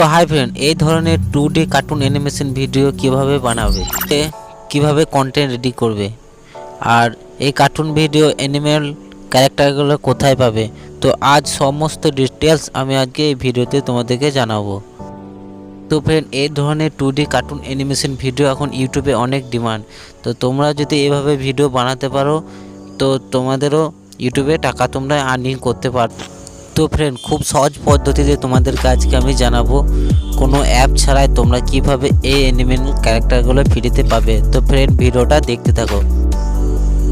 তো high friend, এই ধরনের two D cartoon animation video কীভাবে বানাবে? কীভাবে কন্টেন্ট রেডি করবে? আর এই কার্টুন ভিডিও অ্যানিমেল ক্যারেক্টারগুলো কোথায় পাবে? তো আজ সমস্ত ডিটেলস আমি আজকে এই ভিডিওতে তোমাদেরকে জানাব। তো ফ্রেন্ড এই ধরনের two D cartoon animation video এখন ইউটিউবে অনেক ডিমান্ড তো তোমরা যদি এভাবে ভিডিও বানাতে পারো, তো তোমাদেরও ইউটিউবে টাকা তোমরা আর্নিং করতে পারো তো ফ্রেন্ড খুব সহজ পদ্ধতিতে তোমাদেরকে আজকে আমি জানাব, কোনো অ্যাপ ছাড়াই তোমরা কীভাবে এই অ্যানিমেল ক্যারেক্টারগুলো ফ্রিতে পাবে। তো ফ্রেন্ড ভিডিওটা দেখতে থাকো।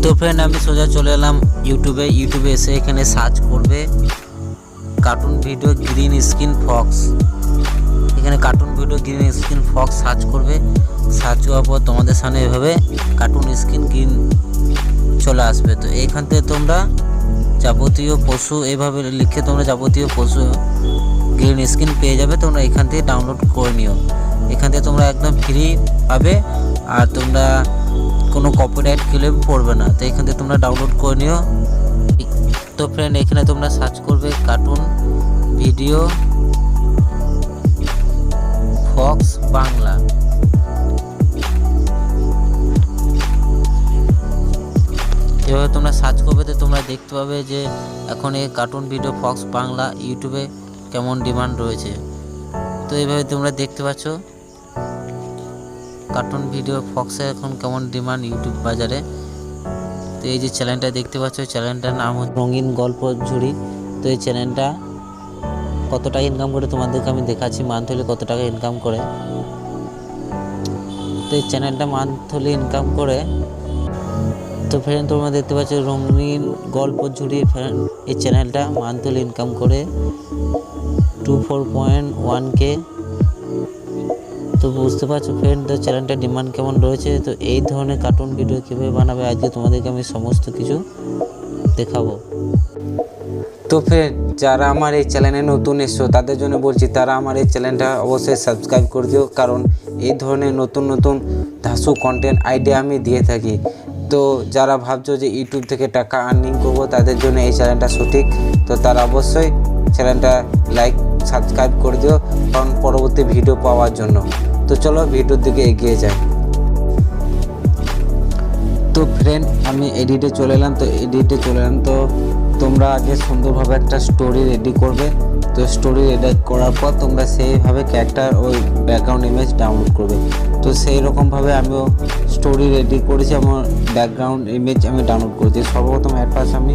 তো ফ্রেন্ড আমি সোজা চলে এলাম ইউটিউবে ইউটিউবে এসে এখানে সার্চ করবে cartoon video green screen fox এখানে cartoon video green screen fox search করবে। সার্চ করার পর তোমাদের সামনে এভাবে কার্টুন স্ক্রিন গ্রিন চলে আসবে। তো এখান থেকে তোমরা যাবতীয় পশু এভাবে লিখে তোমরা যাবতীয় পশু গ্রিন স্ক্রিন পেয়ে যাবে, তোমরা এখান থেকে ডাউনলোড করে নিও। এখান থেকে তোমরা একদম ফ্রি পাবে আর তোমরা কোনো কপিরাইট ক্লেম পড়বে না। তো এখান থেকে তোমরা ডাউনলোড করে নিও। তো ফ্রেন্ড এখানে তোমরা সার্চ করবে কার্টুন ভিডিও ফক্স বাংলা তোমরা সার্চ করবে, তো তোমরা দেখতে পাবে যে এখন এই কার্টুন ভিডিও ফক্স বাংলা ইউটিউবে কেমন ডিমান্ড রয়েছে। তো এইভাবে তোমরা দেখতে পাচ্ছ কার্টুন ভিডিও ফক্সে এখন কেমন ডিমান্ড ইউটিউব বাজারে। তো এই যে চ্যানেলটা দেখতে পাচ্ছ চ্যানেলটার নাম হচ্ছে রঙিন গল্প ঝুড়ি। তো এই চ্যানেলটা কত টাকা ইনকাম করে তোমাদেরকে আমি দেখাচ্ছি মান্থলি কত টাকা ইনকাম করে। তো এই চ্যানেলটা মান্থলি ইনকাম করে তো ফ্রেন্ড তোমরা দেখতে পাচ্ছ রঙিন গল্প ঝুড়ি ফ্রেন্ড এই চ্যানেলটা মান্থলি ইনকাম করে টু ফোর পয়েন্ট ওয়ান কে তো বুঝতে পারছ ফ্রেন্ড তো চ্যানেলটা ডিমান্ড কেমন রয়েছে? তো এই ধরনের কার্টুন ভিডিও কীভাবে বানাবে? আজকে তোমাদেরকে আমি সমস্ত কিছু দেখাবো। তো ফ্রেন্ড যারা আমার এই চ্যানেলে নতুন এসছো, তাদের জন্য বলছি তারা আমার এই চ্যানেলটা অবশ্যই সাবস্ক্রাইব করে দিও। কারণ এই ধরনের নতুন নতুন ধাসু কন্টেন্ট আইডিয়া আমি দিয়ে থাকি। তো যারা ভাবছ যে ইউটিউব থেকে টাকা আর্নিং করব, তাদের জন্য এই চ্যানেলটা সঠিক। তো তারা অবশ্যই চ্যানেলটা লাইক সাবস্ক্রাইব করে দিও কারণ পরবর্তী ভিডিও পাওয়ার জন্য। তো চলো ভিডিওর দিকে এগিয়ে যাই। তো ফ্রেন্ড আমি এডিটে চলে এলাম, তো এডিটে চলে এলাম, তো তোমরা আগে সুন্দরভাবে একটা স্টোরি রেডি করবে। তো স্টোরি রেডি করার পর তোমরা সেইভাবে ক্যারেক্টার ওই ব্যাকগ্রাউন্ড ইমেজ ডাউনলোড করবে। তো সেই রকমভাবে আমিও স্টোরি রেডি করেছি, আমার ব্যাকগ্রাউন্ড ইমেজ আমি ডাউনলোড করেছি। সর্বপ্রথম ফার্স্ট আমি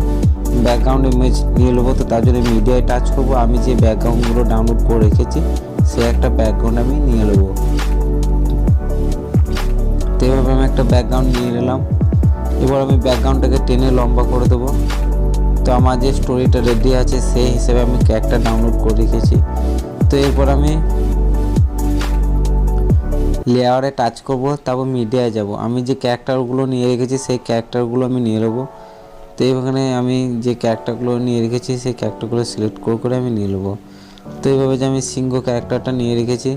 ব্যাকগ্রাউন্ড ইমেজ নিয়ে নেব, তো তার জন্য মিডিয়ায় টাচ করব। আমি যে ব্যাকগ্রাউন্ডগুলো ডাউনলোড করে রেখেছি, সে একটা ব্যাকগ্রাউন্ড আমি নিয়ে নেব। তো এভাবে আমি একটা ব্যাকগ্রাউন্ড নিয়ে নিলাম। এবার আমি ব্যাকগ্রাউন্ডটাকে টেনে লম্বা করে দেবো। তো আমার যে স্টোরিটা রেডি আছে, সেই হিসেবে আমি ক্যারেক্টার ডাউনলোড করে রেখেছি। তো এরপর আমি লেয়ারে টাচ করব, তারপর মিডিয়ায় যাব। আমি যে ক্যারেক্টারগুলো নিয়ে রেখেছি, সেই ক্যারেক্টারগুলো আমি নিয়ে নেব। তো এখানে আমি যে ক্যারেক্টারগুলো নিয়ে রেখেছি, সেই ক্যারেক্টারগুলো সিলেক্ট করে করে আমি নিয়ে নেব। তো এইভাবে যে আমি সিংহ ক্যারেক্টারটা নিয়ে রেখেছি।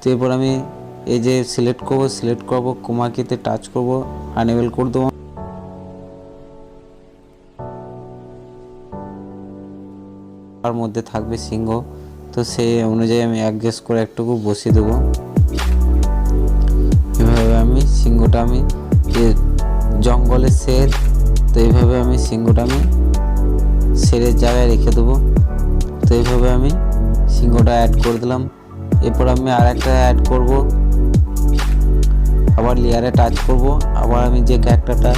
তো এরপর আমি এই যে সিলেক্ট করব সিলেক্ট করব কোমাকিতে টাচ করব আনেবেল করে দেবো। তার মধ্যে থাকবে সিংহ। তো সেই অনুযায়ী আমি অ্যাডজাস্ট করে একটুকু বসিয়ে দেবো। এভাবে আমি সিংহটা আমি যে জঙ্গলের শের, তো এইভাবে আমি সিংহটা আমি শেরের জায়গায় রেখে দেবো। তো এইভাবে আমি সিংহটা অ্যাড করে দিলাম। এরপর আমি আর একটা অ্যাড করব। আবার লেয়ারে টাচ করব। আবার আমি যে ক্যারেক্টারটা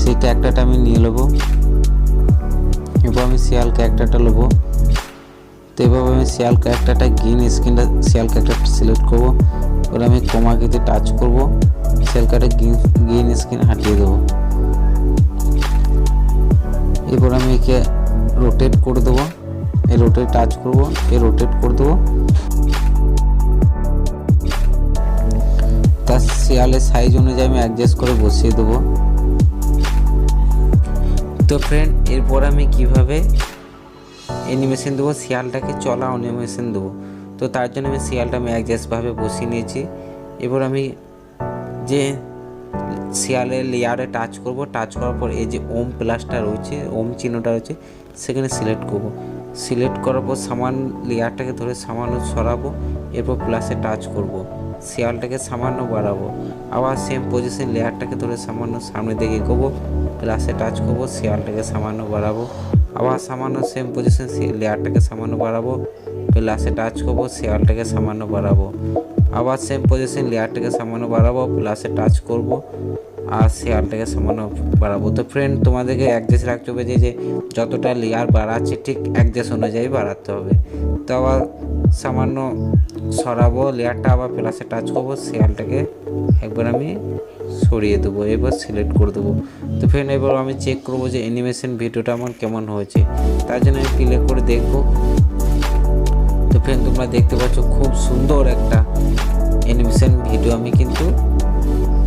সেই ক্যারেক্টারটা আমি নিয়ে নেব। এরপর আমি শিয়াল ক্যারেক্টারটা নেব তো এভাবে আমি শিয়াল ক্যারেক্টারটা গ্রিন স্ক্রিনটা শিয়াল ক্যারেক্টারটা সিলেক্ট করব। এবার আমি কোমাকিতে টাচ করব। শিয়াল ক্যারেক্টার গ্রিন গ্রিন স্ক্রিন হাঁটিয়ে দেবো। এরপর আমি একে রোটেট করে দেবো। এই রোটেট টাচ করব, এই রোটেট করে দেবো। তার শিয়ালের সাইজ অনুযায়ী আমি অ্যাডজাস্ট করে বসিয়ে দেবো। তো ফ্রেন্ড এরপর আমি কীভাবে অ্যানিমেশন দেবো? শিয়ালটাকে চলা অ্যানিমেশন দেবো। তো তার জন্য আমি শিয়ালটা আমি অ্যাডজাস্টভাবে বসিয়ে নিয়েছি। এবার আমি যে শিয়ালের লেয়ারে টাচ করব টাচ করার পর এই যে ওম প্লাসটা রয়েছে, ওম চিহ্নটা রয়েছে, সেখানে সিলেক্ট করব। সিলেক্ট করার পর সামান লেয়ারটাকে ধরে সামান্য সরাবো, এরপর প্লাসে টাচ করব। শিয়ালটাকে সামান্য বাড়াবো। আবার সেম পজিশন লেয়ারটাকে ধরে সামান্য সামনে দিকে এগোবো। গ্লাসে টাচ করব, শিয়ালটাকে সামান্য বাড়াবো। আবার সামান্য সেম পজিশন লেয়ারটাকে সামান্য বাড়াবো। প্লাসে টাচ করব, শিয়ালটাকে সামান্য বাড়াবো। আবার সেম পজিশন লেয়ারটাকে সামান্য বাড়াবো প্লাসে টাচ করব আর শেয়ারটাকে সামান্য বাড়াবো। তো ফ্রেন্ড তোমাদেরকে অ্যাডজাস্ট রাখতে হবে যে যে যতটা লেয়ার বাড়াচ্ছে ঠিক অ্যাডজাস্ট অনুযায়ী বাড়াতে হবে। তো আবার সামান্য সরাবো, লেয়ারটা আবার প্লাসে টাচ করব, শেয়ালটাকে একবার আমি সরিয়ে দেবো, এবার সিলেক্ট করে দেবো। তো ফ্রেন্ড এবার আমি চেক করব যে অ্যানিমেশন ভিডিওটা আমার কেমন হয়েছে। তার জন্য আমি প্লে করে দেখব। তো ফ্রেন্ড তোমরা দেখতে পাচ্ছ খুব সুন্দর একটা অ্যানিমেশন ভিডিও আমি কিন্তু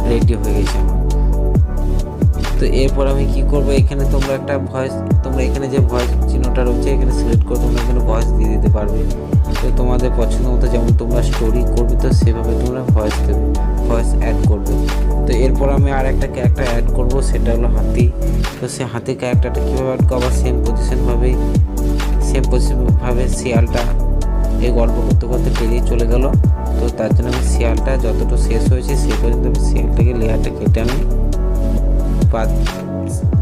রেডি হয়ে গেছে আমার। তো এরপর আমি কি করব? এখানে তোমরা একটা ভয়েস তোমরা এখানে যে ভয়েস চিহ্নটা রয়েছে, এখানে সিলেক্ট করে তোমরা এখানে ভয়েস দিয়ে দিতে পারবে। তো তোমাদের পছন্দ মতো যেমন তোমরা স্টোরি করবে, তো সেভাবে তোমরা ভয়েস দেবে ভয়েস অ্যাড করবে। তো এরপর আমি আর একটা ক্যারেক্টার অ্যাড করব, সেটা হলো হাতি। তো সে হাতি ক্যারেক্টারটা কীভাবে অ্যাড করব? সেম পজিশনভাবে সেম পজিশনভাবে শিয়ালটা এই গল্প করতে করতে পেরিয়ে চলে গেল। তো তার জন্য আমি শিয়ালটা যতটা শেষ হয়েছে সেই পর্যন্ত আমি শিয়ালটাকে লেয়ারটা কেটে আমি বাদ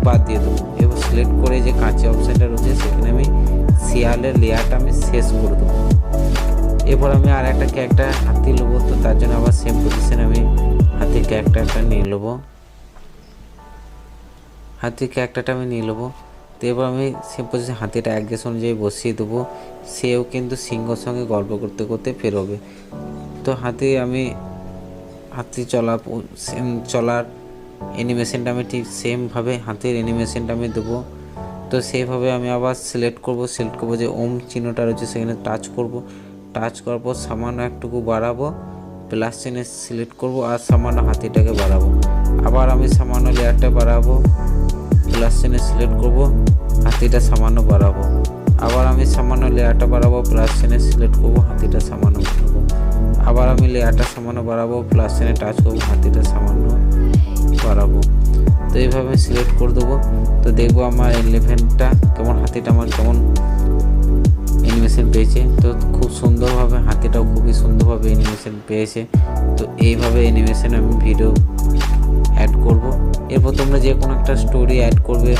বাদ দিয়ে দেবো। এবার সিলেক্ট করে যে কাঁচি অপশানটা রয়েছে, সেখানে আমি শিয়ালের লেয়ারটা আমি শেষ করে দেবো। এরপর আমি আর একটা ক্যারেক্টার হাতি নেব, তো তার জন্য আবার সেম পজিশন আমি হাতির ক্যারেক্টারটা নিয়ে নেব। হাতির ক্যারেক্টারটা আমি নিয়ে নেব। তো এবার আমি সেম পজিশন হাতিটা অ্যাড্রেস অনুযায়ী বসিয়ে দেবো। সেও কিন্তু সিংহর সঙ্গে গল্প করতে করতে ফেরোবে তো হাতি আমি, হাতি চলা সেম- চলার অ্যানিমেশনটা আমি ঠিক সেমভাবে হাতের অ্যানিমেশনটা আমি দেবো। তো সেইভাবে আমি আবার সিলেক্ট করব সিলেক্ট করব যে ওম চিহ্নটা রয়েছে সেখানে টাচ করব। টাচ করার পর সামান্য একটুকু বাড়াবো প্লাস চিহ্নে সিলেক্ট করব আর সামান্য হাতিটাকে বাড়াবো। আবার আমি সামান্য লেয়ারটা বাড়াবো প্লাস চিহ্নে সিলেক্ট করব, হাতিটা সামান্য বাড়াবো। আবার আমি সামান্য লেয়ারটা বাড়াবো প্লাস চিহ্নে সিলেক্ট করব, হাতিটা সামান্য বাড়াবো। আবার আমি লেয়ারটা সামান্য বাড়াবো প্লাস চিহ্নে টাচ করব, হাতিটা সামান্য বাড়াবো। তো এইভাবে সিলেক্ট করে দেবো। তো দেখব আমার ইলেভেনটা কেমন, হাতিটা আমার কেমন অ্যানিমেশন পেয়েছে। তো খুব সুন্দরভাবে, হাতিটাও খুবই সুন্দরভাবে অ্যানিমেশন পেয়েছে। তো এইভাবে অ্যানিমেশন আমি ভিডিও অ্যাড করব। এরপর তোমরা যে কোনো একটা স্টোরি অ্যাড করবে,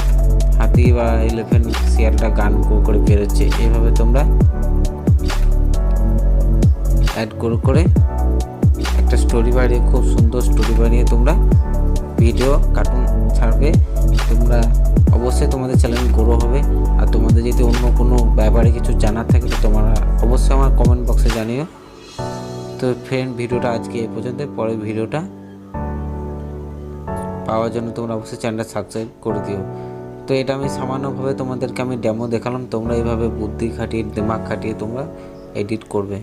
হাতি বা ইলেভেন শিয়ালটা গান করে বেরোচ্ছে। এইভাবে তোমরা অ্যাড করে করে একটা স্টোরি বানিয়ে, খুব সুন্দর স্টোরি বানিয়ে তোমরা ভিডিও কার্টুন ছাড়বে, তোমরা অবশ্যই তোমাদের চ্যানেল গ্রো হবে। আর তোমাদের যদি অন্য কোনো ব্যাপারে কিছু জানার থাকে, তো তোমরা অবশ্যই আমার কমেন্ট বক্সে জানিও। তো ফ্রেন্ড ভিডিওটা আজকে এ পর্যন্ত পরের ভিডিওটা পাওয়ার জন্য তোমরা অবশ্যই চ্যানেলটা সাবস্ক্রাইব করে দিও। তো এটা আমি সামান্যভাবে তোমাদেরকে আমি ডেমো দেখালাম। তোমরা এইভাবে বুদ্ধি খাটিয়ে, দিমাগ খাটিয়ে তোমরা এডিট করবে।